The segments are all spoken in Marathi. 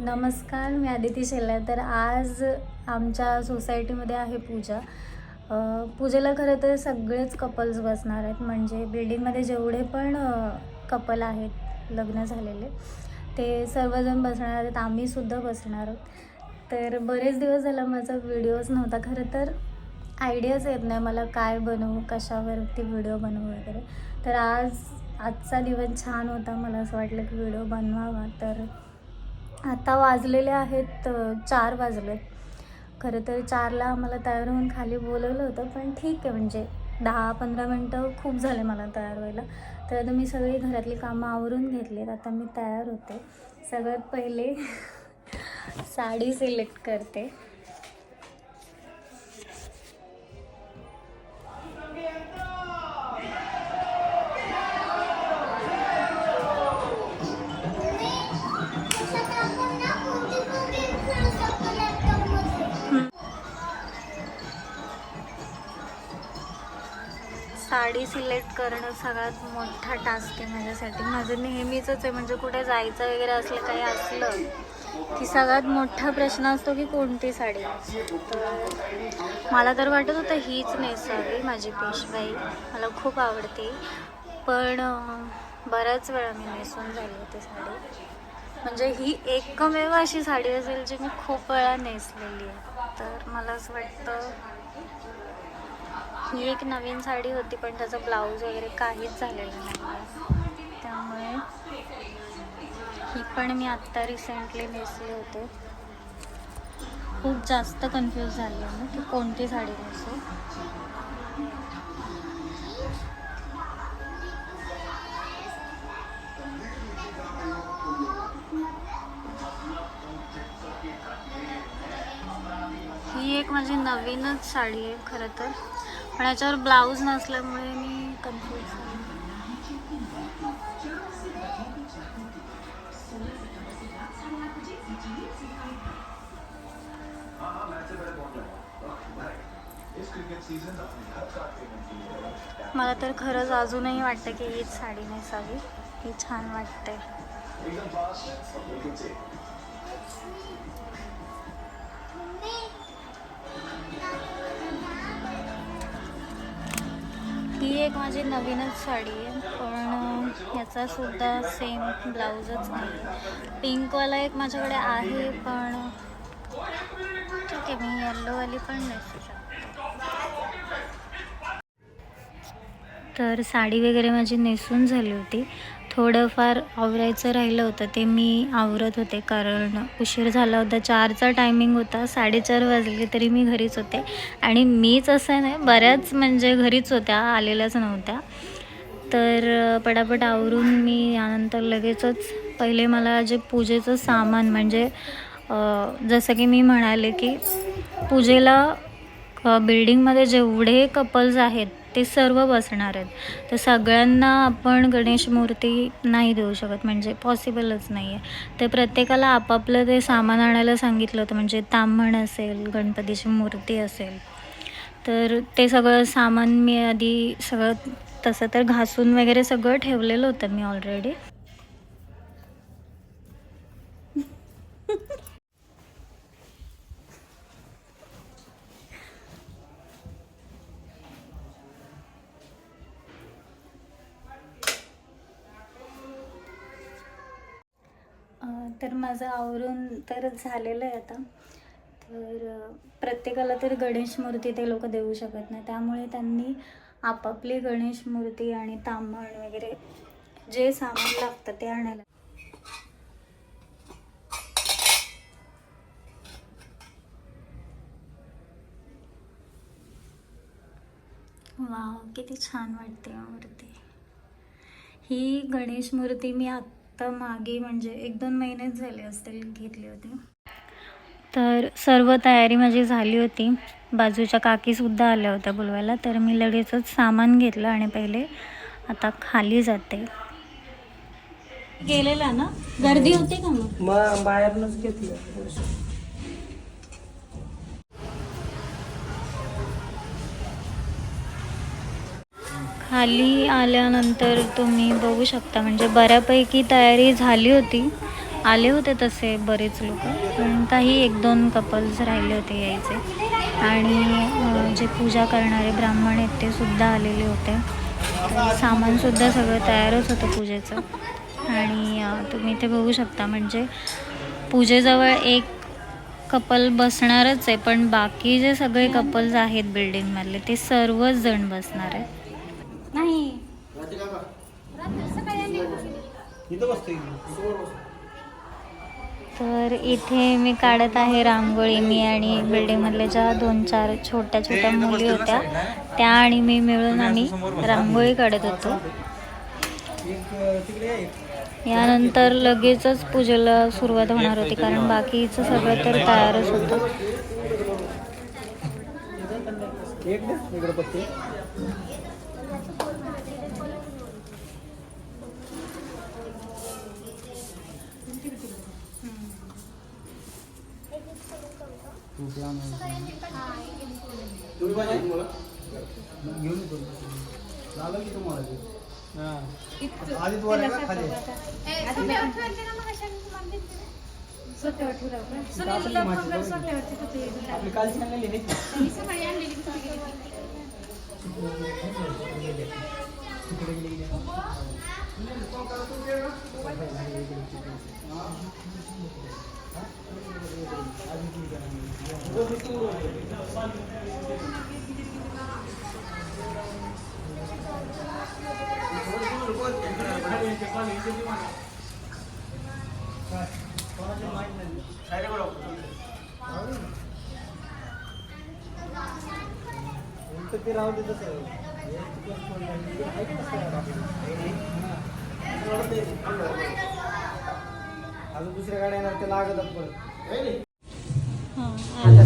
नमस्कार मी आदिती शेल्ला तर आज आमच्या सोसायटीमध्ये आहे पूजा. पूजेला खरं तर सगळेच कपल्स बसणार आहेत. म्हणजे बिल्डिंगमध्ये जेवढे पण कपल आहेत लग्न झालेले ते सर्वजण बसणार आहेत. आम्हीसुद्धा बसणार आहोत. तर बरेच दिवस झाला माझा व्हिडिओज नव्हता. खरं तर आयडियाच येत नाही मला काय बनवू कशावरती व्हिडिओ बनवू वगैरे. तर आज आजचा दिवस छान होता. मला असं वाटलं की व्हिडिओ बनवावा. तर आता वाजलेले आहेत चार वाजले खरं तर चारला आम्हाला तयार होऊन खाली बोलवलं होतं पण ठीक आहे म्हणजे दहा पंधरा मिनटं खूप झाले मला तयार व्हायला. तर आता मी सगळी घरातली कामं आवरून घेतलीत आता मी तयार होते. सगळ्यात पहिले साडी सिलेक्ट करते. साडी सिलेक्ट करणं सगळ्यात मोठा टास्क आहे माझ्यासाठी. माझं नेहमीच आहे म्हणजे कुठे जायचं वगैरे असलं काही असलं की सगळ्यात मोठा प्रश्न असतो की कोणती साडी? तर मला तर वाटत होतं हीच नेसावी माझी पेशवाई मला खूप आवडते. पण बऱ्याच वेळा मी नेसून झाली होती साडी. म्हणजे ही एकमेव अशी साडी असेल जी मी खूप वेळा नेसलेली आहे. तर मला असं वाटतं ही एक नवीन साडी होती पण त्याचा ब्लाऊज वगैरे काहीच झालेलं नाही. त्यामुळे ही पण मी आत्ता रिसेंटली नेसले होते. खूप जास्त कन्फ्यूज झाली आहे ना की कोणती साडी नेसू. ही एक माझी नवीनच साडी आहे खरं तर. पण याच्यावर ब्लाऊज नसल्यामुळे मी कन्फ्यूज मला तर खरंच अजूनही वाटतं की हीच साडी नेसावी. ही छान वाटते ही एक माझी नवीनच साडी आहे पण याचा सुद्धा सेम ब्लाऊजच नाही. पिंकवाला एक माझ्याकडे आहे पण ठीक आहे मी येल्लोवाली पण नेसू शकते. तर साडी वगैरे माझी नेसून झाली होती. थोडंफार आवरायचं राहिलं होतं ते मी आवरत होते कारण उशीर झाला होता. चारचा टायमिंग होता साडेचार वाजले तरी मी घरीच होते. आणि मीच असं नाही बऱ्याच म्हणजे घरीच होत्या आलेल्याच नव्हत्या. तर पटापट आवरून मी यानंतर लगेचच पहिले मला जे पूजेचं सामान म्हणजे जसं की मी म्हणाले की पूजेला बिल्डिंगमध्ये जेवढे कपल्स आहेत ते सर्व बसणार आहेत. तर सगळ्यांना आपण गणेश मूर्ती नाही देऊ शकत म्हणजे पॉसिबलच नाही आहे तर प्रत्येकाला आपापलं ते सामान आणायला सांगितलं होतं म्हणजे ताम्हण असेल गणपतीची मूर्ती असेल. तर ते सगळं सामान मी आधी सगळं तसं तर घासून वगैरे सगळं ठेवलेलं होतं मी ऑलरेडी तर माझं आवरून तर झालेलं आहे आता. तर प्रत्येकाला तर गणेश मूर्ती ते लोक देऊ शकत नाही. त्यामुळे त्यांनी आपापली गणेश मूर्ती आणि तांबण वगैरे जे सामान लागतं ते आणायला. वाव किती छान वाटते मूर्ती. ही गणेश मूर्ती मी आत्ता मागे म्हणजे एक दोन महिनेच झाले असतील घेतली होती. तर सर्व तयारी माझी झाली होती. बाजूच्या काकीसुद्धा आल्या होत्या बोलवायला तर मी लगेचच सामान घेतलं आणि पहिले आता खाली जाते. गेलेला ना? गर्दी होती का मग? मग बाहेरनच घेतलं. खाली आल्यानंतर तुम्ही बघू शकता म्हणजे बऱ्यापैकी तयारी झाली होती. आले होते तसे बरेच लोक. पण काही एक दोन कपल्स राहिले होते यायचे. आणि जे पूजा करणारे ब्राह्मण आहेत ते सुद्धा आलेले होते. सामानसुद्धा सगळं तयारच होतं पूजेचं. आणि तुम्ही ते बघू शकता म्हणजे पूजेजवळ एक कपल बसणारच आहे पण बाकी जे सगळे कपल्स आहेत बिल्डिंगमधले ते सर्वच जण बसणार आहेत. नाही इथं तर इथे मी काढत आहे रांगोळी मी आणि बिल्डिंगमधल्या ज्या दोन चार छोट्या छोट्या मुली होत्या त्या आणि मी मिळून आम्ही रांगोळी काढत होतो यानंतर लगेचच पूजेला सुरुवात होणार होती कारण बाकीचं सगळं तर तयारच होतं इकडे पत्ती तुम्ही पाहिजे तुम्हाला? घेऊन येतो. झालं की तुम्हाला ते? हा. आधी तुम्हाला का खाली? आपली. कालची आणलेली आहे. की? तिकडे गेली उलटं ते राहू दे तसं. अजून दुसऱ्या गाड्या येणार ते लागतात परत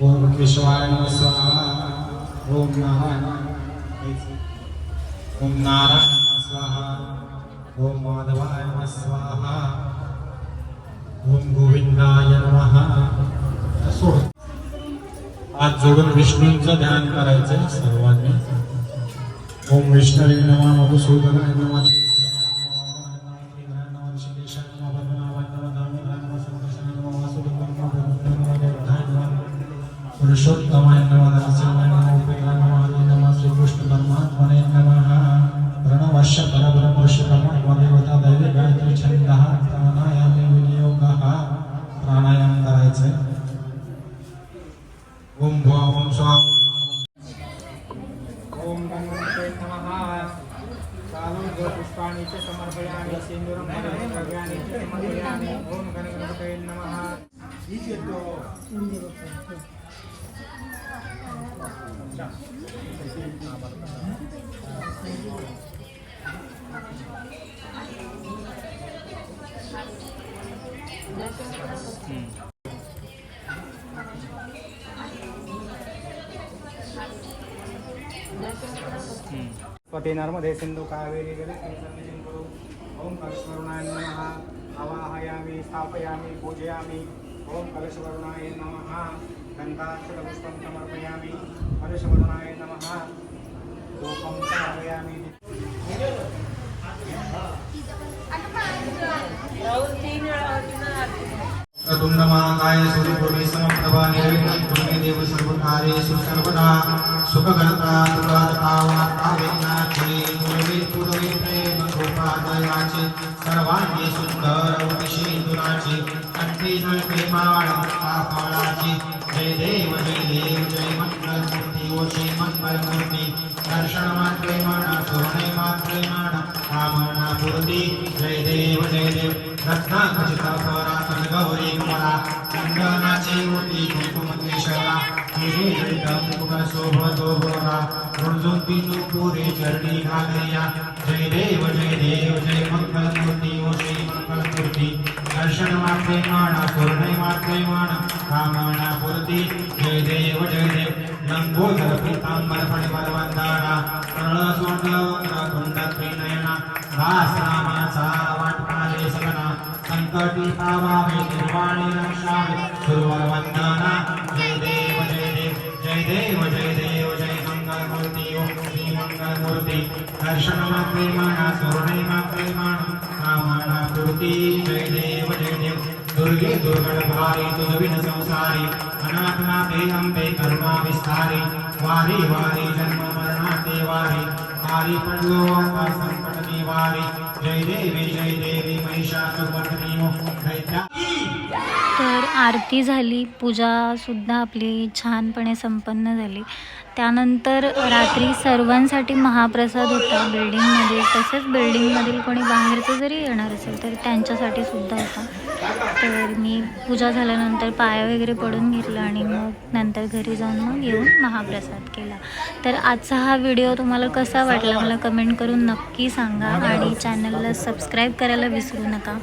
ओम केशवाय नमः ओम नारायण ओम नारायण। स्वाहा। ओम माधवाय नमः स्वाहा। ओम गोविंदाय नमः। सोड आज जोडून विष्णूंचं ध्यान करायचं सर्वांनी. ओम विष्णवे नमः मधुसूदनाय नमः पुरुषोत्तमाय कालं पुष्पाणि च समर्पयामि सिन्दूरं द्रव्याणि च समर्पयामि ओम गणपते नमः पतेनर्मदे सिंधु कावेरी जलसंसन्निधिं ओम कलशवरुणाय नमः आवाहयामि स्थापयामि पूजयामि ओम कलशवरुणाय नमः गन्धाक्षरपुष्पं समर्पयामि कलशवरुणाय नमः धूपं स्थापयामि सर्वांगी सुंदर उदिशी दुराचे कंठी जळते माळ फळाची जय देव जय देव जय मंगल मूर्ती ओ श्रीमंगलमूर्ती दर्शन मात्रे म्हणा सोने मात्रे म्हणा कामना पूर्ती जय देव जय देव रत्नाखचित परातन गौरी कुमारा चंदनाची मूर्ती कुंकुम केशरा हिरे जडित शोभतो पितू पुरे चरणी घालया जय देव जय देव जय मंगलमूर्ती ओ श्री दर्शन मात्रे म्हणा पूर्णे मात्रे म्हणा कामना पूर्ती जय देव जय देव लंबोदर पीतांबर फणिवर कर्ण सोंड वक्र कुंड त्रिनयना दास नामाचा वाटपाले सगना संकटी पावावे निर्वाणी रक्षावे सुरवर वंदना जय देव जय देव जय देव जय मंगल जय ओम श्री मंगल मंगलमूर्ती। दर्शन मात्रे म्हणा सोने मात्रे म्हणा कामना पूर्ती जय देव जय देव। दुर्गे दुर्गण भारी तुझविन संसारी अनात्मा अनाथनाथे अंबे करुणा विस्तारी। वारी वारी जन्म मरणा ते वारी। वारी पडलो आता संकट निवारी। जय देवी जय देवी महिषासुरमर्दिनी ओ हो। दैत्या तर आरती झाली पूजासुद्धा आपली छानपणे संपन्न झाली. त्यानंतर रात्री सर्वांसाठी महाप्रसाद होता बिल्डिंगमध्ये. तसेच बिल्डिंगमधील कोणी बाहेरचं जरी येणार असेल तर त्यांच्यासाठी सुद्धा होता. तर मी पूजा झाल्यानंतर पाया वगैरे पडून घेतलं आणि मग नंतर घरी जाऊन मग येऊन महाप्रसाद केला. तर आजचा हा व्हिडिओ तुम्हाला कसा वाटला मला कमेंट करून नक्की सांगा आणि चॅनलला सबस्क्राईब करायला विसरू नका.